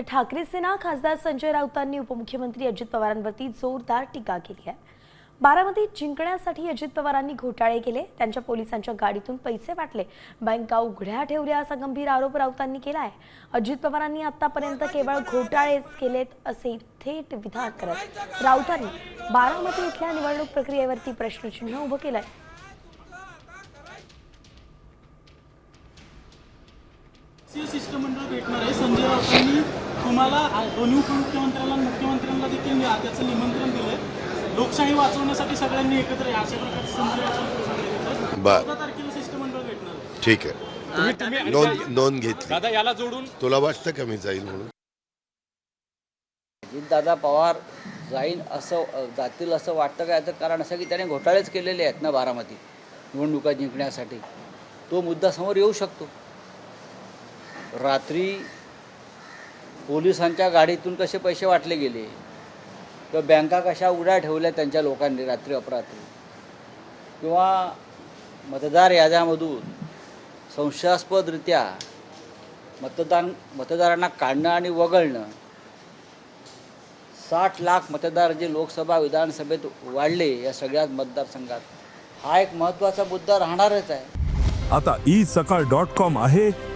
तर ठाकरे सेना खासदार संजय राऊतांनी उपमुख्यमंत्री अजित पवारांवरती जोरदार टीका केली आहे. बारामती जिंकण्यासाठी अजित पवारांनी घोटाळे केले. त्यांच्या पोलिसांच्या गाडीतून पैसे वाटले. बँका उघड्या ठेवल्या असा गंभीर आरोप राऊतांनी केला आहे. अजित पवारांनी आतापर्यंत केवळ घोटाळेच केलेत असे थेट विधान करत राऊतांनी बारामती इथल्या निवडणूक प्रक्रियेवरती प्रश्नचिन्ह उभं केलंय. शिष्टमंडळ भेटणार आहे. संजय राऊतांनी तुम्हाला दोन्ही उपमुख्यमंत्र्यांना आणि मुख्यमंत्र्यांना देखील त्याचं निमंत्रण दिलंय. लोकशाही वाचवण्यासाठी सगळ्यांनी एकत्र या अशा प्रकारचे बर. चौदा तारखेला शिष्टमंडळ भेटणार ठीक आहे. नोंद नोंद घेतली. दादा याला जोडून तुला वाटतं का मी जाईल म्हणून? अजितदादा पवार जाईन असं जातील असं वाटतं का? याचं कारण असं की त्याने घोटाळेच केलेले आहेत ना बारामतीत निवडणुका जिंकण्यासाठी. तो मुद्दा समोर येऊ शकतो. रात्री पोलिसांच्या गाडीतून कसे पैसे वाटले गेले? किंवा बँका कशा उड्या ठेवल्या त्यांच्या लोकांनी रात्री अपरात्री? किंवा मतदार याद्यामधून संशयास्पदरित्या मतदान मतदारांना काढणं आणि वगळणं? साठ लाख मतदार जे लोकसभा विधानसभेत वाढले या सगळ्याच मतदारसंघात हा एक महत्त्वाचा मुद्दा राहणारच आहे. आता ई सकाळ डॉट कॉम आहे.